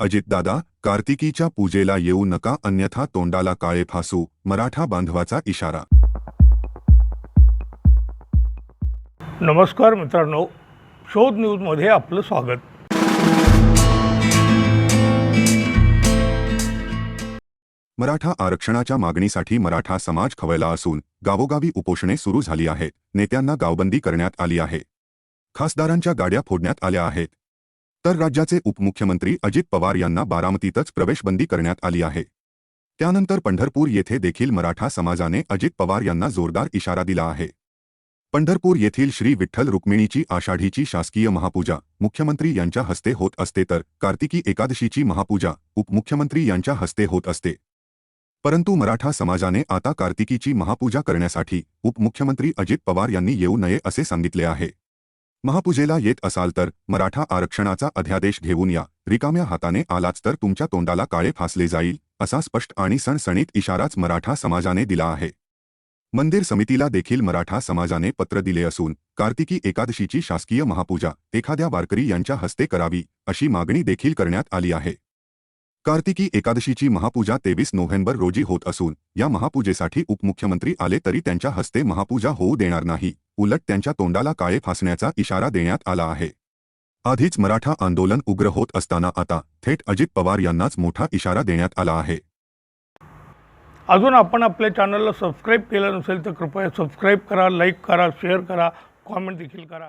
अजितदादा कार्तिकीच्या पूजेला येऊ नका अन्यथा तोंडाला काळे फासू मराठा बांधवाचा इशारा. नमस्कार मित्रांनो शोध न्यूजमध्ये आपलं स्वागत. मराठा आरक्षणाच्या मागणीसाठी मराठा समाज खवळला असून गावोगावी उपोषणे सुरू झाली आहेत नेत्यांना गावबंदी करण्यात आली आहे. खासदारांच्या गाड्या फोडण्यात आल्या आहेत तर राज्याचे उपमुख्यमंत्री अजित पवार यांना बारामतीतच प्रवेशबंदी करण्यात आली आहे. त्यानंतर पंढरपूर येथे देखील मराठा समाजाने अजित पवार यांना जोरदार इशारा दिला आहे. पंढरपूर येथील श्री विठ्ठल रुक्मिणीची आषाढीची शासकीय महापूजा मुख्यमंत्री यांच्या हस्ते होत असते तर कार्तिकी एकादशीची महापूजा उपमुख्यमंत्री यांच्या हस्ते होत असते. परंतु मराठा समाजाने आता कार्तिकीची महापूजा करण्यासाठी उपमुख्यमंत्री अजित पवार यांनी येऊ नये असे सांगितले आहे. महापूजेला येत असाल तर मराठा आरक्षणाचा अध्यादेश घेऊन या. रिकाम्या हाताने आलाच तर तुमच्या तोंडाला काळे फासले जाईल असा स्पष्ट आणि सणसणीत इशाराच मराठा समाजाने दिला आहे. मंदिर समितीला देखील मराठा समाजाने पत्र दिले असून कार्तिकी एकादशीची शासकीय महापूजा एखाद्या वारकरी यांच्या हस्ते करावी अशी मागणी देखील करण्यात आली आहे. कार्तिकी एकादशीची महापूजा तेवीस नोव्हेंबर रोजी होत असून या महापूजेसाठी उपमुख्यमंत्री आले तरी त्यांच्या हस्ते महापूजा होऊ देणार नाही. उलट त्यांच्या तोंडाला काळे फासण्याचा इशारा देण्यात आला आहे. आधीच मराठा आंदोलन उग्र होत असताना आता थेट अजित पवार यांनाच मोठा इशारा देण्यात आला आहे. अजून आपण आपल्या चॅनलला सबस्क्राईब केलं नसेल तर कृपया सबस्क्राईब करा लाईक करा शेअर करा कॉमेंट देखील करा.